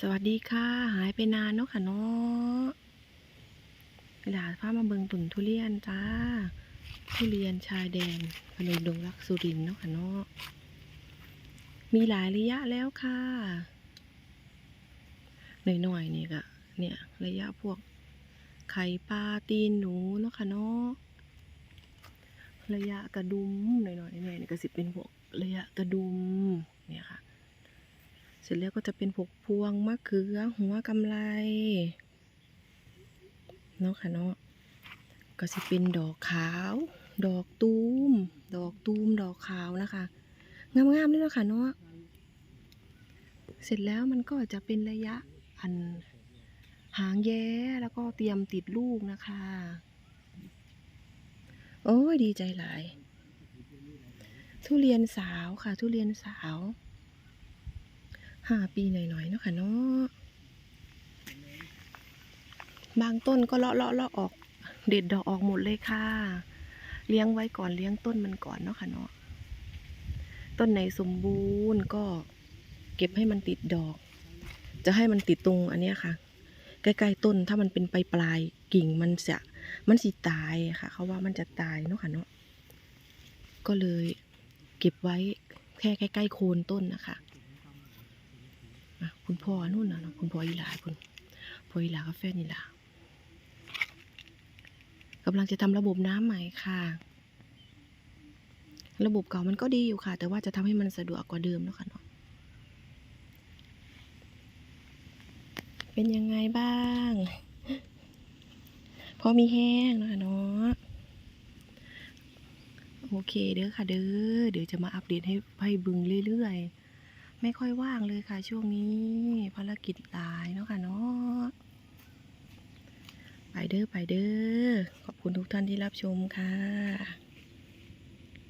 สวัสดีค่ะ หายไปนานเนาะค่ะเนาะหลาพามาเบิงผลทุเรียนจ้า ทุเรียนชายแดนพนมดงรักสุรินเนาะค่ะเนาะมีหลายระยะแล้วค่ะหน่อยๆนี่ก็เนี่ยระยะพวกไข่ปลาตีนหนูเนาะค่ะเนาะระยะกระดุมหน่อยๆเนี่ยนี่ก็สิเป็นพวกระยะกระดุมเนี่ยค่ะ เสร็จแล้วก็จะเป็นผกพวงมะเขือหัวกำไรเนาะค่ะเนาะก็จะเป็นดอกขาว ดอกตูม ดอกตูมดอกขาวนะคะงามๆเลยเนาะค่ะเนาะเสร็จแล้วมันก็จะเป็นระยะอันหางแย้แล้วก็เตรียมติดลูกนะคะ โอ้ยดีใจหลาย ทุเรียนสาวค่ะ ทุเรียนสาว ห้าปีหน่อยๆเนาะค่ะเนาะบางต้นก็เลาะเลาะเลาะออก เด็ดดอกออกหมดเลยค่ะ เลี้ยงไว้ก่อนเลี้ยงต้นมันก่อนเนาะค่ะเนาะต้นไหนสมบูรณ์ก็เก็บให้มันติดดอก จะให้มันติดตรงอันเนี้ยค่ะ ใกล้ๆต้นถ้ามันเป็นปลายปลายกิ่งมันจะมันสิตายค่ะ เขาว่ามันจะตายเนาะค่ะเนาะก็เลยเก็บไว้แค่ใกล้ๆโคนต้นนะคะ คุณพ่อนู่นนะคุณพ่ออีหลาคุณพ่ออีหลากาแฟนอีหลากำลังจะทำระบบน้ำใหม่ค่ะ ระบบเก่ามันก็ดีอยู่ค่ะ แต่ว่าจะทำให้มันสะดวกกว่าเดิมเนาะค่ะเนาะเป็นยังไงบ้าง พอมีแห้งเนาะคะเนาะโอเคเด้อค่ะเด้อเดี๋ยวจะมาอัปเดตให้ให้บึงเรื่อยๆ ไม่ค่อยว่างเลยค่ะ ช่วงนี้ภารกิจหลายเนาะค่ะเนาะไปเด้อไปเด้อขอบคุณทุกท่านที่รับชมค่ะ